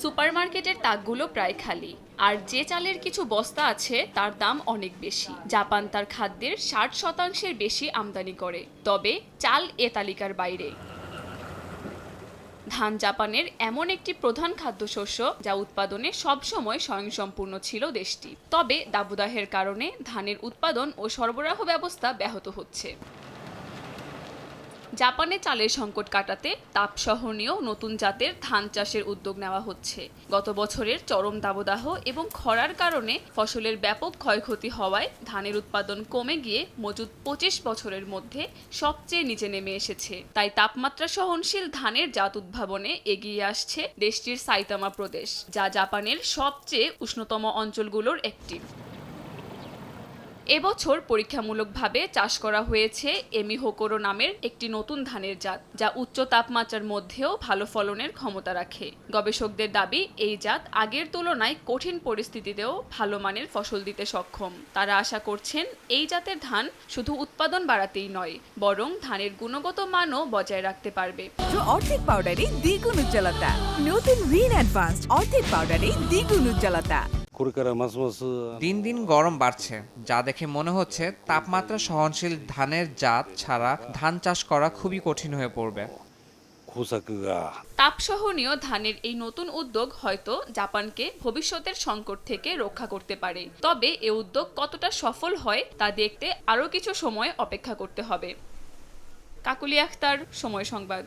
সুপারমার্কেটের তাকগুলো প্রায় খালি, আর যে চালের কিছু বস্তা আছে তার দাম অনেক বেশি। জাপান তার খাদ্যের ষাট শতাংশের বেশি আমদানি করে, তবে চাল এ তালিকার বাইরে। ধান জাপানের এমন একটি প্রধান খাদ্যশস্য যা উৎপাদনে সবসময় স্বয়ংসম্পূর্ণ ছিল দেশটি। তবে দাবদাহের কারণে ধানের উৎপাদন ও সরবরাহ ব্যবস্থা ব্যাহত হচ্ছে। জাপানে চালের সংকট কাটাতে তাপসহনীয় নতুন জাতের ধান চাষের উদ্যোগ নেওয়া হচ্ছে। গত বছরের চরম দাবদাহ এবং খরার কারণে ফসলের ব্যাপক ক্ষয়ক্ষতি হওয়ায় ধানের উৎপাদন কমে গিয়ে মজুদ পঁচিশ বছরের মধ্যে সবচেয়ে নিচে নেমে এসেছে। তাই তাপমাত্রা সহনশীল ধানের জাত উদ্ভাবনে এগিয়ে আসছে দেশটির সাইতামা প্রদেশ, যা জাপানের সবচেয়ে উষ্ণতম অঞ্চলগুলোর একটি। এবছর পরীক্ষামূলকভাবে চাষ করা হয়েছে এমি হোকোরো নামের একটি নতুন ধানের জাত, যা উচ্চ তাপমাত্রার মধ্যেও ভালো ফলনের ক্ষমতা রাখে। গবেষকদের দাবি, এই জাত আগের তুলনায় কঠিন পরিস্থিতিতেও ভালো মানের ফসল দিতে সক্ষম। তারা আশা করছেন, এই জাতের ধান শুধু উৎপাদন বাড়াতেই নয়, বরং ধানের গুণগত মানও বজায় রাখতে পারবে। অর্ধেক পাউডারে দ্বিগুণ উজ্জ্বলতা। নতুন অর্ধেক পাউডারে দ্বিগুণ উজ্জ্বলতা। দিন দিন গরম বাড়ছে যা দেখে মনে হচ্ছে তাপমাত্রা সহনশীল ধানের জাত ছাড়া ধান চাষ করা খুবই কঠিন হয়ে পড়বে। তাপসহনীয় ধানের এই নতুন উদ্যোগ হয়তো জাপানকে ভবিষ্যতের সংকট থেকে রক্ষা করতে পারে। তবে এ উদ্যোগ কতটা সফল হয় তা দেখতে আরও কিছু সময় অপেক্ষা করতে হবে। কাকুলি আখতার সময় সংবাদ।